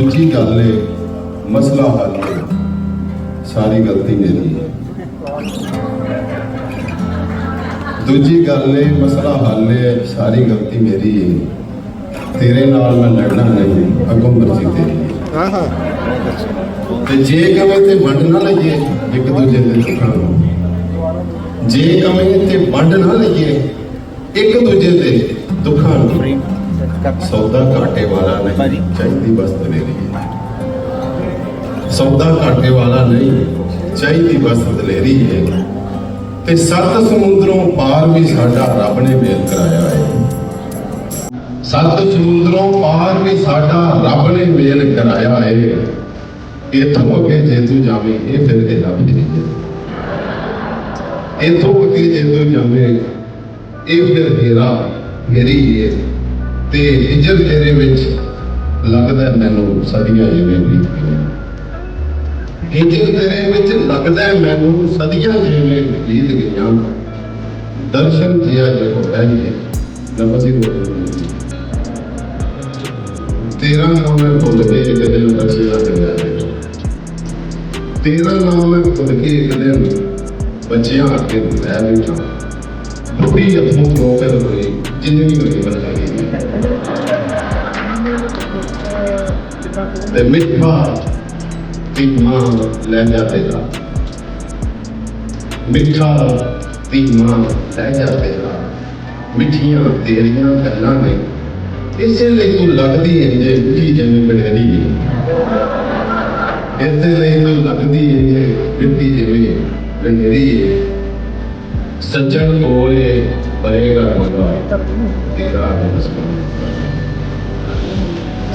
ਦੂਜੀ ਗੱਲ ਏ ਮਸਲਾ ਹੱਲ ਏ ਸਾਰੀ ਗਲਤੀ ਮੇਰੀ ਹੈ। ਦੂਜੀ ਗੱਲ ਏ ਮਸਲਾ ਹੱਲ ਏ ਸਾਰੀ ਗਲਤੀ ਮੇਰੀ ਏ ਤੇਰੇ ਨਾਲ ਮੈਂ ਲੜਨਾ ਨਹੀਂ ਅੱਗੋਂ ਮਰਜ਼ੀ ਤੇਰੀ। ਹਾਂ। ਹਾਂ ਤੇ ਜੇ ਕਵੇਂ ਤੇ ਵੰਡ ਨਾ ਲਈਏ ਇੱਕ ਦੂਜੇ ਦੇ ਦੁੱਖਾਂ ਨੂੰ ਜੇ ਕਵੇਂ ਤੇ ਵੰਡ ਨਾ ਲਈਏ ਇੱਕ ਦੂਜੇ ਦੇ ਦੁੱਖਾਂ ਨੂੰ ਸੌਦਾ ਘਾਟੇ ਵਾਲਾ ਨਹੀਂ ਚਾਹੀਦੀ ਬਸ ਦਲੇਰੀ ਹੈ ਸੌਦਾ ਘਾਟੇ ਵਾਲਾ ਨਹੀਂ ਚਾਹੀਦੀ ਬਸ ਦਲੇਰੀ ਹੈ। ਤੇ ਸੱਤ ਸਮੁੰਦਰੋਂ ਪਾਰ ਵੀ ਸਾਡਾ ਰੱਬ ਨੇ ਮੇਲ ਕਰਾਇਆ ਹੈ। ਸੱਤ ਸਮੁੰਦਰੋਂ ਪਾਰ ਵੀ ਸਾਡਾ ਰੱਬ ਨੇ ਮੇਲ ਕਰਾਇਆ ਹੈ। ਇਥੋਂ ਅੱਗੇ ਜੇ ਤੂੰ ਜਾਵੇਂ ਇਹ ਫਿਰ ਤੇਰਾ ਵੀ ਨਹੀਂ ਹੈ ਇਥੋਂ ਅੱਗੇ ਜੇ ਤੂੰ ਜਾਵੇਂ ਇਹ ਫਿਰ ਤੇਰਾ ਮੇਰੀ ਹੈ। ਤੇ ਇੱਜ਼ਤ ਤੇਰੇ ਵਿੱਚ ਲੱਗਦਾ ਮੈਨੂੰ ਸਦੀਆਂ ਜਿਵੇਂ ਬੀਤ ਇੱਜ਼ਤ ਤੇਰੇ ਵਿੱਚ ਲੱਗਦਾ ਮੈਨੂੰ ਸਦੀਆਂ ਜਿਵੇਂ ਬੀਤ ਗਈਆਂ। ਦਰਸ਼ਨ ਜਿਆ ਜੇ ਹੋ ਨਮਸੀ ਰੋ ਤੇਰਾ ਨਾਮ ਮੈਂ ਭੁੱਲ ਕੇ ਇੱਕ ਦਿਨ ਬਚਿਆ ਗਿਆ ਤੇਰਾ ਨਾਮ ਮੈਂ ਭੁੱਲ ਕੇ ਇੱਕ ਬੱਚਿਆਂ ਅੱਗੇ ਬਹਿ ਬੈਠਾ ਬੁੱਢੀ ਅੱਖੋਂ ਰੋ ਕੇ ਰੋਈ ਜਿੰਨੀ ਹੋਈ ਬਦਲਾ ਤੇ ਮਿੱਠਾ ਤੇ ਮਾਂ ਤੇਰਾ ਮਿੱਠਾ ਤੇ ਮਾਂ ਤੇਰਾ ਮਿੱਠੀਆਂ ਤੇਰੀਆਂ ਗੱਲਾਂ ਨੇ ਇਸੇ ਲਈ ਤੂੰ ਲੱਗਦੀ ਹੈ ਜੇ ਮਿੱਠੀ ਜਿਵੇਂ ਬਨੇਰੀ ਇਸੇ ਲਈ ਤੂੰ ਲੱਗਦੀ ਹੈ ਜੇ ਮਿੱਠੀ ਜਿਵੇਂ ਬਨੇਰੀ ਸੱਜਣ ਕੋਲੇ ਪਰੇਗਾ ਮਗਾ ਤੇਰਾ ਹਸਬੰਦ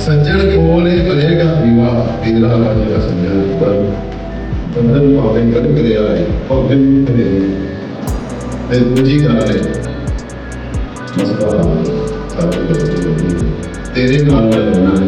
ਸੱਜਣ ਕੋਲੇ ਪਰੇਗਾ ਵਿਵਾਹ ਤੇਰਾ ਵਾਜੇਗਾ ਸੱਜਣ। ਪਰ ਬੰਦਨ ਭਾਵੇਂ ਕਦ ਕਰਿਆ ਹੈ। ਭਾਵੇਂ ਨਹੀਂ ਕਰੇ ਤੇ ਦੂਜੀ ਗੱਲ ਹੈ ਮਸਲਾ ਸਾਡੇ ਕੋਲ ਤੇਰੇ ਨਾਲ ਮੈਂ ਰਹਿਣਾ ਹੈ